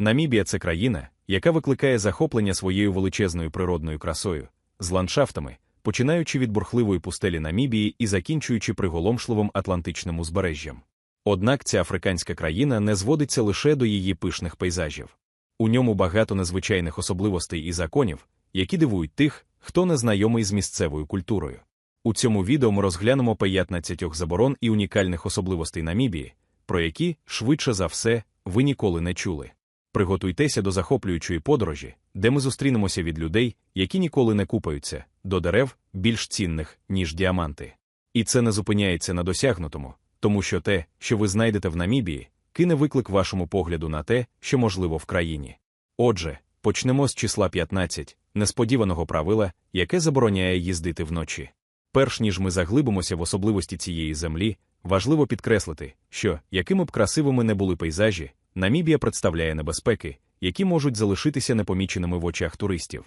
Намібія це країна, яка викликає захоплення своєю величезною природною красою, з ландшафтами, починаючи від бурхливої пустелі Намібії і закінчуючи приголомшливим Атлантичним узбережжям. Однак ця африканська країна не зводиться лише до її пишних пейзажів. У ньому багато незвичайних особливостей і законів, які дивують тих, хто не знайомий з місцевою культурою. У цьому відео ми розглянемо 15 заборон і унікальних особливостей Намібії, про які, швидше за все, ви ніколи не чули. Приготуйтеся до захоплюючої подорожі, де ми зустрінемося від людей, які ніколи не купаються, до дерев більш цінних, ніж діаманти. І це не зупиняється на досягнутому, тому що те, що ви знайдете в Намібії, кине виклик вашому погляду на те, що можливо в країні. Отже, почнемо з числа 15, несподіваного правила, яке забороняє їздити вночі. Перш ніж ми заглибимося в особливості цієї землі, важливо підкреслити, що, якими б красивими не були пейзажі, Намібія представляє небезпеки, які можуть залишитися непоміченими в очах туристів.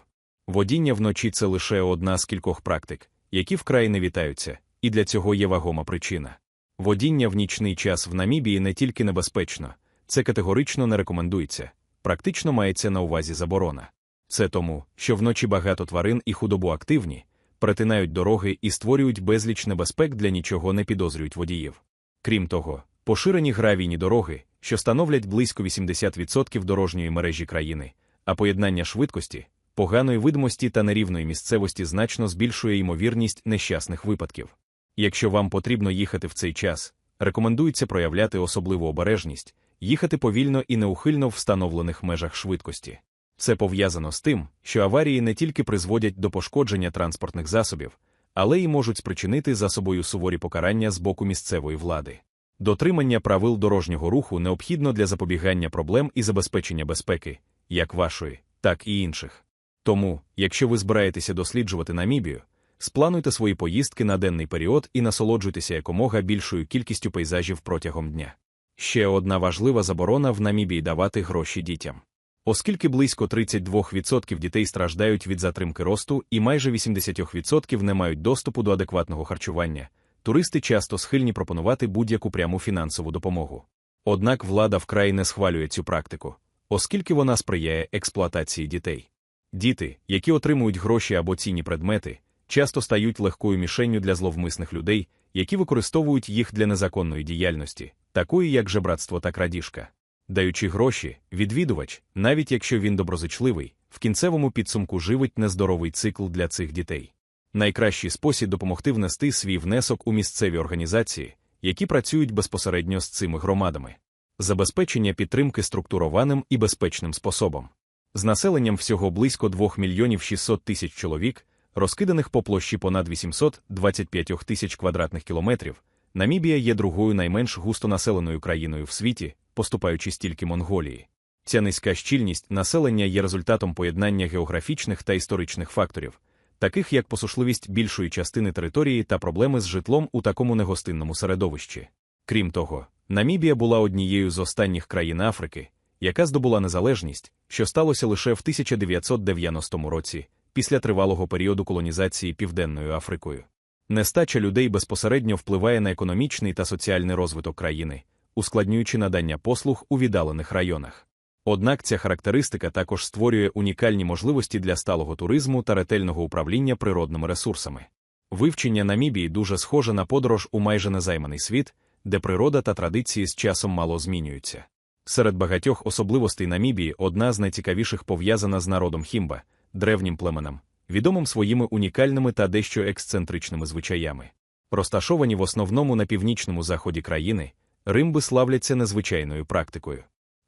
Водіння вночі це лише одна з кількох практик, які вкрай не вітаються, і для цього є вагома причина. Водіння в нічний час в Намібії не тільки небезпечно, це категорично не рекомендується, практично мається на увазі заборона. Це тому, що вночі багато тварин і худобу активні, перетинають дороги і створюють безліч небезпек для нічого не підозрюють водіїв. Крім того, поширені гравійні дороги, що становлять близько 80% дорожньої мережі країни, а поєднання швидкості, поганої видимості та нерівної місцевості значно збільшує ймовірність нещасних випадків. Якщо вам потрібно їхати в цей час, рекомендується проявляти особливу обережність, їхати повільно і неухильно в встановлених межах швидкості. Це пов'язано з тим, що аварії не тільки призводять до пошкодження транспортних засобів, але й можуть спричинити за собою суворі покарання з боку місцевої влади. Дотримання правил дорожнього руху необхідно для запобігання проблем і забезпечення безпеки, як вашої, так і інших. Тому, якщо ви збираєтеся досліджувати Намібію, сплануйте свої поїздки на денний період і насолоджуйтеся якомога більшою кількістю пейзажів протягом дня. Ще одна важлива заборона в Намібії давати гроші дітям. Оскільки близько 32% дітей страждають від затримки росту і майже 80% не мають доступу до адекватного харчування, туристи часто схильні пропонувати будь-яку пряму фінансову допомогу. Однак влада вкрай не схвалює цю практику, оскільки вона сприяє експлуатації дітей. Діти, які отримують гроші або цінні предмети, часто стають легкою мішенню для зловмисних людей, які використовують їх для незаконної діяльності, такої як жебратство та крадіжка. Даючи гроші, відвідувач, навіть якщо він доброзичливий, в кінцевому підсумку живить нездоровий цикл для цих дітей. Найкращий спосіб допомогти внести свій внесок у місцеві організації, які працюють безпосередньо з цими громадами, забезпечення підтримки структурованим і безпечним способом. З населенням всього близько 2 мільйонів 600 тисяч чоловік, розкиданих по площі понад 825 тисяч квадратних кілометрів, Намібія є другою найменш густонаселеною країною в світі, поступаючи стільки Монголії. Ця низька щільність населення є результатом поєднання географічних та історичних факторів, таких як посушливість більшої частини території та проблеми з житлом у такому негостинному середовищі. Крім того, Намібія була однією з останніх країн Африки, яка здобула незалежність, що сталося лише в 1990 році, після тривалого періоду колонізації Південною Африкою. Нестача людей безпосередньо впливає на економічний та соціальний розвиток країни, ускладнюючи надання послуг у віддалених районах. Однак ця характеристика також створює унікальні можливості для сталого туризму та ретельного управління природними ресурсами. Вивчення Намібії дуже схоже на подорож у майже незайманий світ, де природа та традиції з часом мало змінюються. Серед багатьох особливостей Намібії одна з найцікавіших пов'язана з народом хімба, древнім племенем, відомим своїми унікальними та дещо ексцентричними звичаями. Розташовані в основному на північному заході країни, римби славляться незвичайною практикою.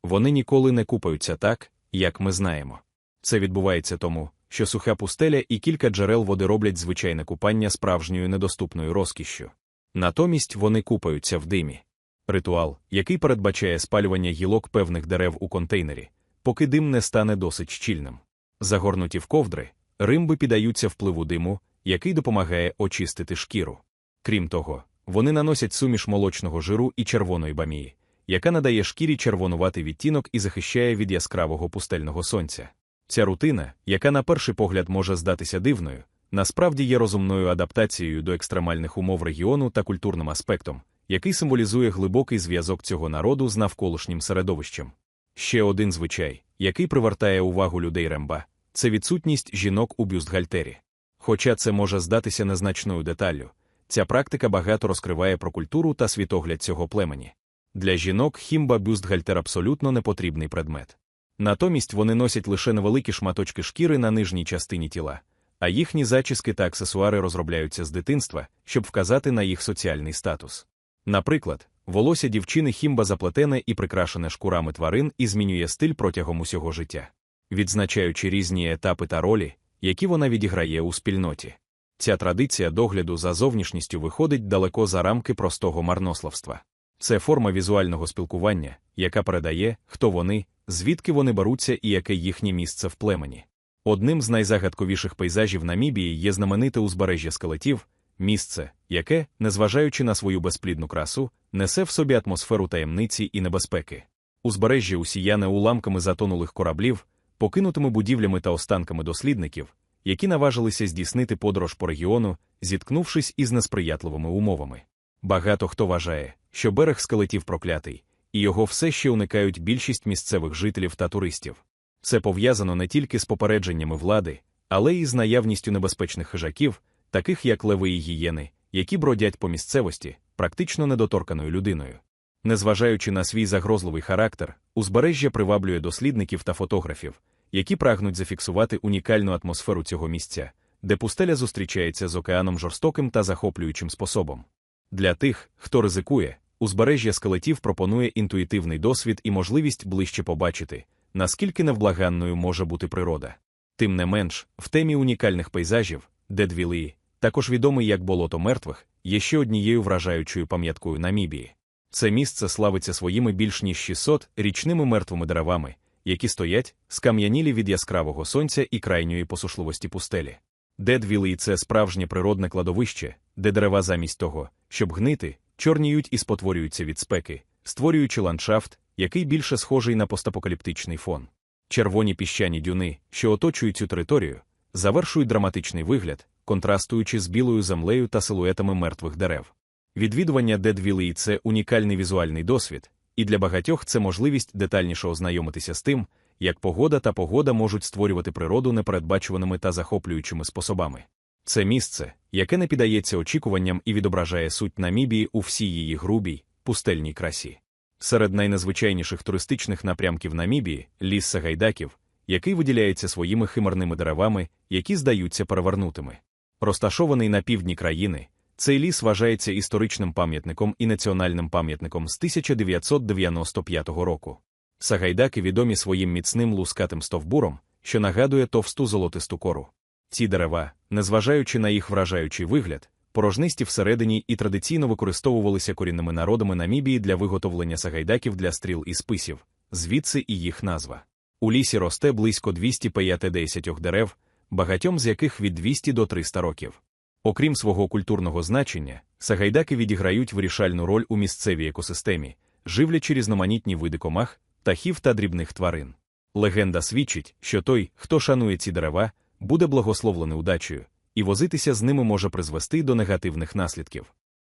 Вони ніколи не купаються так, як ми знаємо. Це відбувається тому, що суха пустеля і кілька джерел води роблять звичайне купання справжньою недоступною розкішшю. Натомість вони купаються в димі. Ритуал, який передбачає спалювання гілок певних дерев у контейнері, поки дим не стане досить щільним. Загорнуті в ковдри, римби піддаються впливу диму, який допомагає очистити шкіру. Крім того, вони наносять суміш молочного жиру і червоної бамії, яка надає шкірі червонуватий відтінок і захищає від яскравого пустельного сонця. Ця рутина, яка на перший погляд може здатися дивною, насправді є розумною адаптацією до екстремальних умов регіону та культурним аспектом, який символізує глибокий зв'язок цього народу з навколишнім середовищем. Ще один звичай, який привертає увагу людей ремба, це відсутність жінок у бюстгальтері. Хоча це може здатися незначною деталлю, ця практика багато розкриває про культуру та світогляд цього племені. Для жінок хімба бюстгальтер абсолютно непотрібний предмет. Натомість вони носять лише невеликі шматочки шкіри на нижній частині тіла, а їхні зачіски та аксесуари розробляються з дитинства, щоб вказати на їх соціальний статус. Наприклад, волосся дівчини хімба заплетене і прикрашене шкурами тварин і змінює стиль протягом усього життя, відзначаючи різні етапи та ролі, які вона відіграє у спільноті. Ця традиція догляду за зовнішністю виходить далеко за рамки простого марнославства. Це форма візуального спілкування, яка передає, хто вони, звідки вони беруться і яке їхнє місце в племені. Одним з найзагадковіших пейзажів Намібії є знамените узбережжя скелетів, місце, яке, незважаючи на свою безплідну красу, несе в собі атмосферу таємниці і небезпеки. Узбережжя усіяне уламками затонулих кораблів, покинутими будівлями та останками дослідників, які наважилися здійснити подорож по регіону, зіткнувшись із несприятливими умовами. Багато хто вважає, що берег скелетів проклятий, і його все ще уникають більшість місцевих жителів та туристів. Це пов'язано не тільки з попередженнями влади, але й з наявністю небезпечних хижаків, таких як леви і гієни, які бродять по місцевості, практично недоторканою людиною. Незважаючи на свій загрозливий характер, узбережжя приваблює дослідників та фотографів, які прагнуть зафіксувати унікальну атмосферу цього місця, де пустеля зустрічається з океаном жорстоким та захоплюючим способом. Для тих, хто ризикує, узбережжя скелетів пропонує інтуїтивний досвід і можливість ближче побачити, наскільки невблаганною може бути природа. Тим не менш, в темі унікальних пейзажів, де двіли, також відомий як болото мертвих, є ще однією вражаючою пам'яткою Намібії. Це місце славиться своїми більш ніж 600 річними мертвими деревами, які стоять, скам'янілі від яскравого сонця і крайньої посушливості пустелі. Дедвілий це справжнє природне кладовище, де дерева замість того, щоб гнити, чорніють і спотворюються від спеки, створюючи ландшафт, який більше схожий на постапокаліптичний фон. Червоні піщані дюни, що оточують цю територію, завершують драматичний вигляд, контрастуючи з білою землею та силуетами мертвих дерев. Відвідування Дедвілий це унікальний візуальний досвід, і для багатьох це можливість детальніше ознайомитися з тим, як погода та погода можуть створювати природу непередбачуваними та захоплюючими способами. Це місце, яке не піддається очікуванням і відображає суть Намібії у всій її грубій, пустельній красі. Серед найнезвичайніших туристичних напрямків Намібії ліс Сагайдаків, який виділяється своїми химерними деревами, які здаються перевернутими. Розташований на півдні країни, цей ліс вважається історичним пам'ятником і національним пам'ятником з 1995 року. Сагайдаки відомі своїм міцним лускатим стовбуром, що нагадує товсту золотисту кору. Ці дерева, незважаючи на їх вражаючий вигляд, порожнисті всередині і традиційно використовувалися корінними народами Намібії для виготовлення сагайдаків для стріл і списів, звідси і їх назва. У лісі росте близько 250 дерев, багатьом з яких від 200 до 300 років. Окрім свого культурного значення, сагайдаки відіграють вирішальну роль у місцевій екосистемі, живлячи різноманітні види комах, птахів та дрібних тварин. Легенда свідчить, що той, хто шанує ці дерева, буде благословлений удачею, і возитися з ними може призвести до негативних наслідків.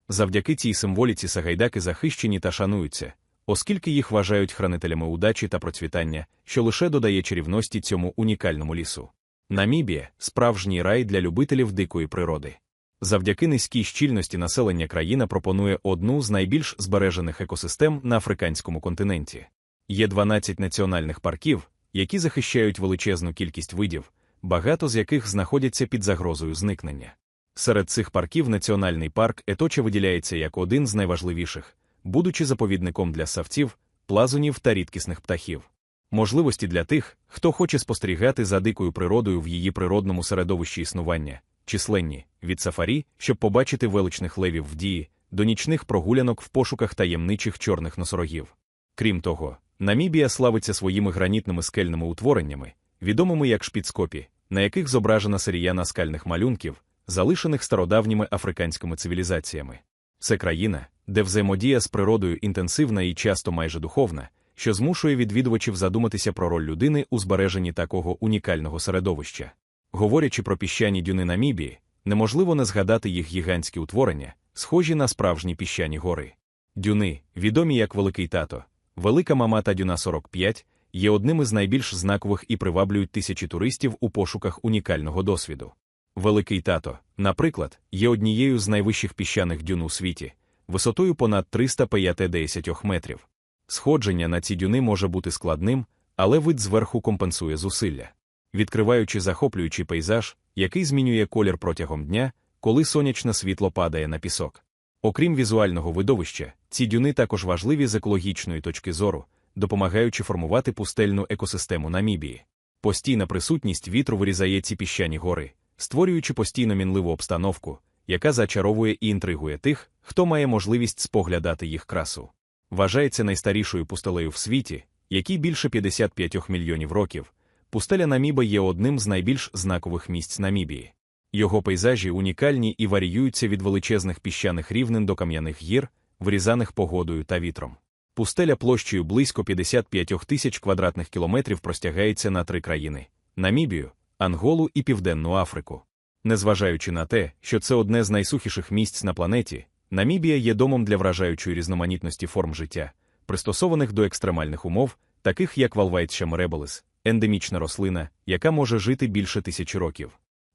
Завдяки цій символіці сагайдаки захищені та шануються, оскільки їх вважають хранителями удачі та процвітання, що лише додає чарівності цьому унікальному лісу. Намібія справжній рай для любителів дикої природи. Завдяки низькій щільності населення країна пропонує одну з найбільш збережених екосистем на африканському континенті. Є 12 національних парків, які захищають величезну кількість видів, багато з яких знаходяться під загрозою зникнення. Серед цих парків національний парк Еточа виділяється як один з найважливіших, будучи заповідником для савців, плазунів та рідкісних птахів. Можливості для тих, хто хоче спостерігати за дикою природою в її природному середовищі існування, численні від сафарі, щоб побачити величних левів в дії, до нічних прогулянок в пошуках таємничих чорних носорогів. Крім того, Намібія славиться своїми гранітними скельними утвореннями, відомими як шпіцкопі, на яких зображена серія наскальних малюнків, залишених стародавніми африканськими цивілізаціями. Це країна, де взаємодія з природою інтенсивна і часто майже духовна, що змушує відвідувачів задуматися про роль людини у збереженні такого унікального середовища. Говорячи про піщані дюни Намібії, неможливо не згадати їх гігантські утворення, схожі на справжні піщані гори. Дюни, відомі як Великий Тато, Велика Мама та Дюна 45, є одним із найбільш знакових і приваблюють тисячі туристів у пошуках унікального досвіду. Великий тато, наприклад, є однією з найвищих піщаних дюн у світі, висотою понад 350 метрів. Сходження на ці дюни може бути складним, але вид зверху компенсує зусилля. Відкриваючи захоплюючий пейзаж, який змінює колір протягом дня, коли сонячне світло падає на пісок. Окрім візуального видовища, ці дюни також важливі з екологічної точки зору, допомагаючи формувати пустельну екосистему Намібії. Постійна присутність вітру вирізає ці піщані гори, створюючи постійно мінливу обстановку, яка зачаровує і інтригує тих, хто має можливість споглядати їх красу. Вважається найстарішою пустелею в світі, якій більше 55 мільйонів років. Пустеля Наміба є одним з найбільш знакових місць Намібії. Його пейзажі унікальні і варіюються від величезних піщаних рівнин до кам'яних гір, врізаних погодою та вітром. Пустеля площею близько 55 тисяч квадратних кілометрів простягається на три країни Намібію, Анголу і Південну Африку. Незважаючи на те, що це одне з найсухіших місць на планеті, Намібія є домом для вражаючої різноманітності форм життя, пристосованих до екстремальних умов, таких як Валвайтща меребелис, ендемічна рослина, яка може жити більше тисячі років.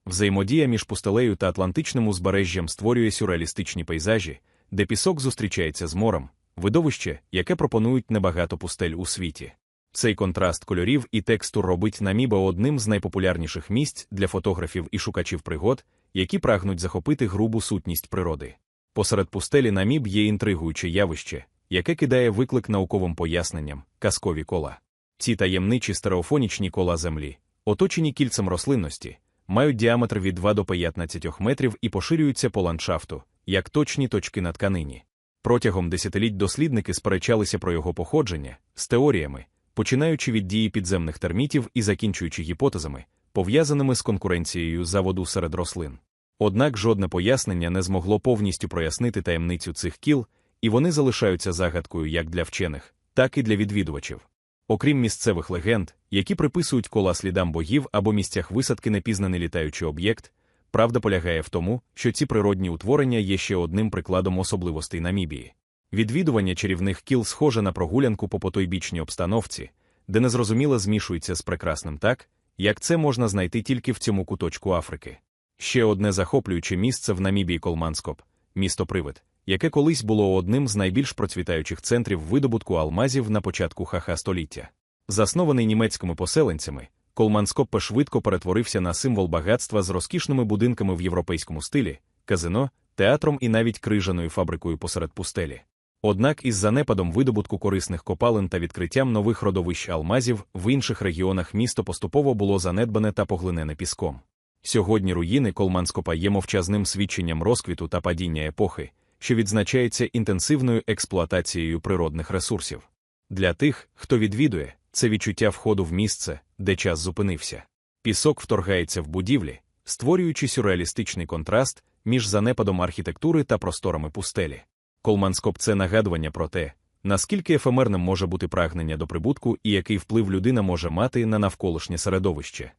Взаємодія між пустелею та Атлантичним узбережжям створює сюрреалістичні пейзажі, де пісок зустрічається з морем, видовище, яке пропонують небагато пустель у світі. Цей контраст кольорів і текстур робить Наміба одним з найпопулярніших місць для фотографів і шукачів пригод, які прагнуть захопити грубу сутність природи. Посеред пустелі Наміб є інтригуюче явище, яке кидає виклик науковим поясненням, казкові кола. Ці таємничі стереофонічні кола землі, оточені кільцем рослинності, мають діаметр від 2 до 15 метрів і поширюються по ландшафту, як точні точки на тканині. Протягом десятиліть дослідники сперечалися про його походження з теоріями, починаючи від дії підземних термітів і закінчуючи гіпотезами, пов'язаними з конкуренцією за воду серед рослин. Однак жодне пояснення не змогло повністю прояснити таємницю цих кіл, і вони залишаються загадкою як для вчених, так і для відвідувачів. Окрім місцевих легенд, які приписують кола слідам богів або місцях висадки непізнаний літаючий об'єкт, правда полягає в тому, що ці природні утворення є ще одним прикладом особливостей Намібії. Відвідування чарівних кіл схоже на прогулянку по потойбічній обстановці, де незрозуміло змішується з прекрасним так, як це можна знайти тільки в цьому куточку Африки. Ще одне захоплююче місце в Намібії Колманскоп місто Привид, яке колись було одним з найбільш процвітаючих центрів видобутку алмазів на початку ха-ха століття. Заснований німецькими поселенцями, Колманскоппе швидко перетворився на символ багатства з розкішними будинками в європейському стилі, казино, театром і навіть крижаною фабрикою посеред пустелі. Однак із занепадом видобутку корисних копалин та відкриттям нових родовищ алмазів в інших регіонах місто поступово було занедбане та поглинене піском. Сьогодні руїни Колманскопа є мовчазним свідченням розквіту та падіння епохи, що відзначається інтенсивною експлуатацією природних ресурсів. Для тих, хто відвідує, це відчуття входу в місце, де час зупинився. Пісок вторгається в будівлі, створюючи сюрреалістичний контраст між занепадом архітектури та просторами пустелі. Колманскоп це нагадування про те, наскільки ефемерним може бути прагнення до прибутку і який вплив людина може мати на навколишнє середовище.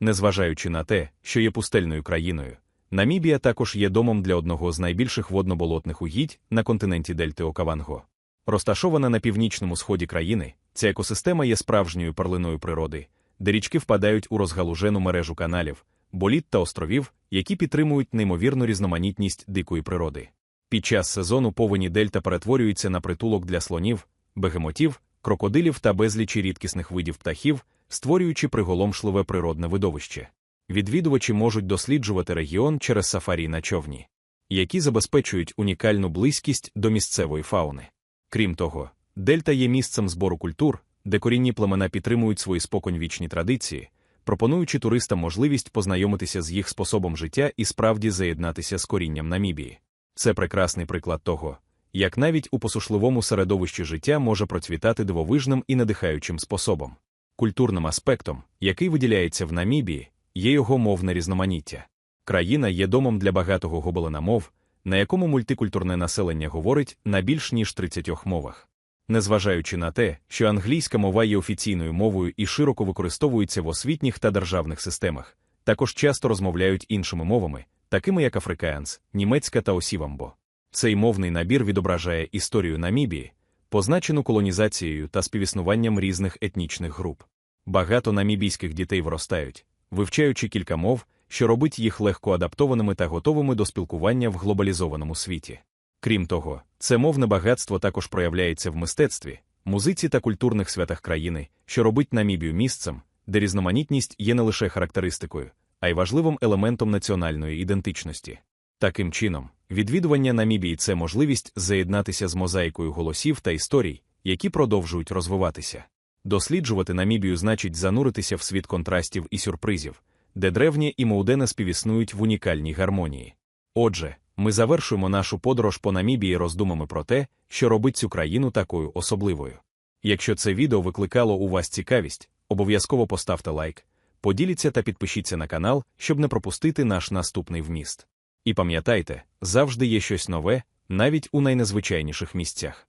Незважаючи на те, що є пустельною країною, Намібія також є домом для одного з найбільших водноболотних угідь на континенті Дельти Окаванго. Розташована на північному сході країни, ця екосистема є справжньою перлиною природи, де річки впадають у розгалужену мережу каналів, боліт та островів, які підтримують неймовірну різноманітність дикої природи. Під час сезону повені дельта перетворюються на притулок для слонів, бегемотів, крокодилів та безлічі рідкісних видів птахів, створюючи приголомшливе природне видовище. Відвідувачі можуть досліджувати регіон через сафарі на човні, які забезпечують унікальну близькість до місцевої фауни. Крім того, дельта є місцем збору культур, де корінні племена підтримують свої споконвічні традиції, пропонуючи туристам можливість познайомитися з їх способом життя і справді заєднатися з корінням Намібії. Це прекрасний приклад того, як навіть у посушливому середовищі життя може процвітати дивовижним і надихаючим способом. Культурним аспектом, який виділяється в Намібії, є його мовне різноманіття. Країна є домом для багатого гобелена мов, на якому мультикультурне населення говорить на більш ніж 30 мовах. Незважаючи на те, що англійська мова є офіційною мовою і широко використовується в освітніх та державних системах, також часто розмовляють іншими мовами, такими як африкаанс, німецька та осівамбо. Цей мовний набір відображає історію Намібії, позначену колонізацією та співіснуванням різних етнічних груп. Багато намібійських дітей виростають, вивчаючи кілька мов, що робить їх легко адаптованими та готовими до спілкування в глобалізованому світі. Крім того, це мовне багатство також проявляється в мистецтві, музиці та культурних святах країни, що робить Намібію місцем, де різноманітність є не лише характеристикою, а й важливим елементом національної ідентичності. Таким чином, відвідування Намібії це можливість заєднатися з мозаїкою голосів та історій, які продовжують розвиватися. Досліджувати Намібію значить зануритися в світ контрастів і сюрпризів, де древнє і моудене співіснують в унікальній гармонії. Отже, ми завершуємо нашу подорож по Намібії роздумами про те, що робить цю країну такою особливою. Якщо це відео викликало у вас цікавість, обов'язково поставте лайк, поділіться та підпишіться на канал, щоб не пропустити наш наступний вміст. І пам'ятайте, завжди є щось нове, навіть у найнезвичайніших місцях.